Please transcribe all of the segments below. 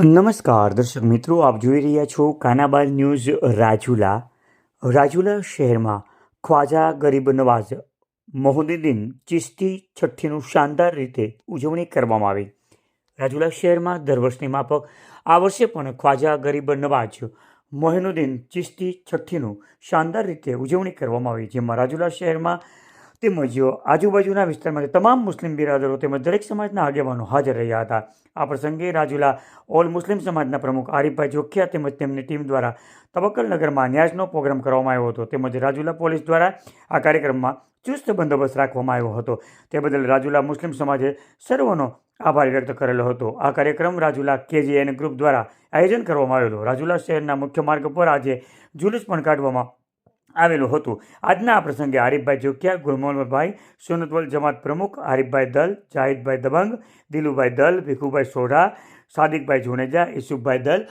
નમસ્કાર, દર્શક મિત્રો, આપ જોઈ રહ્યા છો કાનાબાલ ન્યૂઝ રાજુલા. રાજુલા શહેરમાં ખ્વાજા ગરીબ નવાઝ મોહદ્દીન ચિશ્તી છઠ્ઠીનું શાનદાર રીતે ઉજવણી કરવામાં આવી. રાજુલા શહેરમાં દર વર્ષની માફક આ વર્ષે પણ ખ્વાજા ગરીબ નવાઝ મોહિનુદ્દીન ચિશ્તી છઠ્ઠીનું શાનદાર રીતે ઉજવણી કરવામાં આવી, જેમાં રાજુલા શહેરમાં તેમજ આજુબાજુના વિસ્તારમાં તમામ મુસ્લિમ બિરાદરો તેમજ દરેક સમાજના આગેવાનો હાજર રહ્યા હતા. આ પ્રસંગે રાજુલા ઓલ મુસ્લિમ સમાજના પ્રમુખ આરીફભાઈ જોખિયા તેમજ તેમની ટીમ દ્વારા તબક્કલ નગરમાં ન્યાજનો પ્રોગ્રામ કરવામાં આવ્યો હતો. તેમજ રાજુલા પોલીસ દ્વારા આ કાર્યક્રમમાં ચુસ્ત બંદોબસ્ત રાખવામાં આવ્યો હતો. તે બદલ રાજુલા મુસ્લિમ સમાજે સર્વનો આભાર વ્યક્ત કરેલો હતો. આ કાર્યક્રમ રાજુલા કેજીએન ગ્રુપ દ્વારા આયોજન કરવામાં આવેલો રાજુલા શહેરના મુખ્ય માર્ગ પર આજે જુલુસ પણ કાઢવામાં આવેલું હતું. આજના આ પ્રસંગે આરીફભાઈ જોકિયા ગુલમોહનભાઈ સુનતવલ જમાત પ્રમુખ, આરીફભાઈ દલ, જાહિદભાઈ દબંગ, દિલુભાઈ દલ, ભીખુભાઈ સોઢા સાદિકભાઈ જુનેજા ઈસુફભાઈ દલ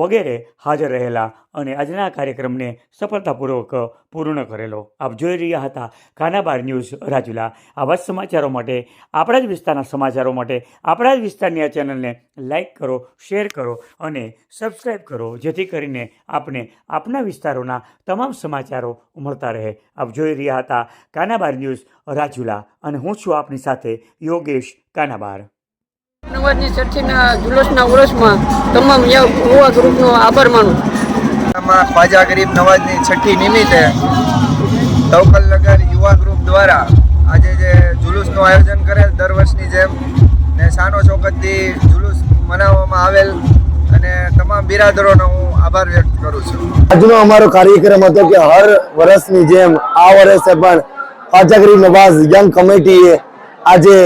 વગેરે હાજર રહેલા અને આજના કાર્યક્રમને સફળતાપૂર્વક પૂર્ણ કરેલો. આપ જોઈ રહ્યા હતા કાનાબાર ન્યૂઝ રાજુલા. આવા જ સમાચારો માટે, આપણા જ વિસ્તારના સમાચારો માટે, આપણા જ વિસ્તારની આ ચેનલને લાઈક કરો, શેર કરો અને સબસ્ક્રાઈબ કરો, જેથી કરીને આપને આપના વિસ્તારોના તમામ સમાચારો મળતા રહે. આપ જોઈ રહ્યા હતા કાનાબાર ન્યૂઝ રાજુલા અને હું છું આપની સાથે યોગેશ કાનાબાર નવાજની ચર્ચીના જુલુસના ઉરસમાં તમામ યુવા ગ્રુપનો આભાર માનું. ખ્વાજા ગરીબ નવાજની છઠ્ઠી નિમિત્તે તવકલનગર યુવા ગ્રુપ દ્વારા આજે જે જુલુસનું આયોજન કરેલ દર વર્ષની જેમ ને સાનો ચોકતથી જુલુસ મનાવવામાં આવેલ અને તમામ બિરાદરોનો હું આભાર વ્યક્ત કરું છું. આજનો અમારો કાર્યક્રમ હતો કે હર વર્ષની જેમ આ વર્ષે પણ ખાજાગરી નવાઝ યંગ કમિટીએ આજે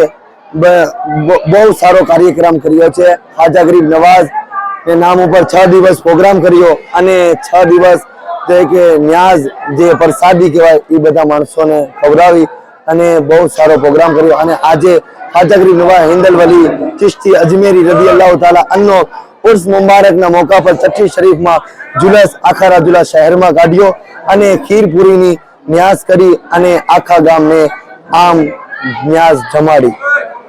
બહુ સારો કાર્યક્રમ કર્યો છે. ખાજા ગરીબ નવાઝ એ નામ ઉપર છ દિવસ પ્રોગ્રામ કર્યો અને છ દિવસ જે કે ન્યાઝ, જે પ્રસાદી કહેવાય, એ બધા માણસોને ખવડાવી અને બહુ સારો પ્રોગ્રામ કર્યો. અને આજે ખાજા ગરીબ નવાઝ હિન્દલ ચિશ્તી અજમેરી રદી અલ્લાહ તાલા અન્નો ઉર્સ મુબારકના મોકા પર છઠ્ઠી શરીફમાં જુલસ આખા રાજુલા શહેરમાં કાઢ્યો અને ખીરપુરીની ન્યાસ કરી અને આખા ગામને આમ ન્યાસ જમાડી.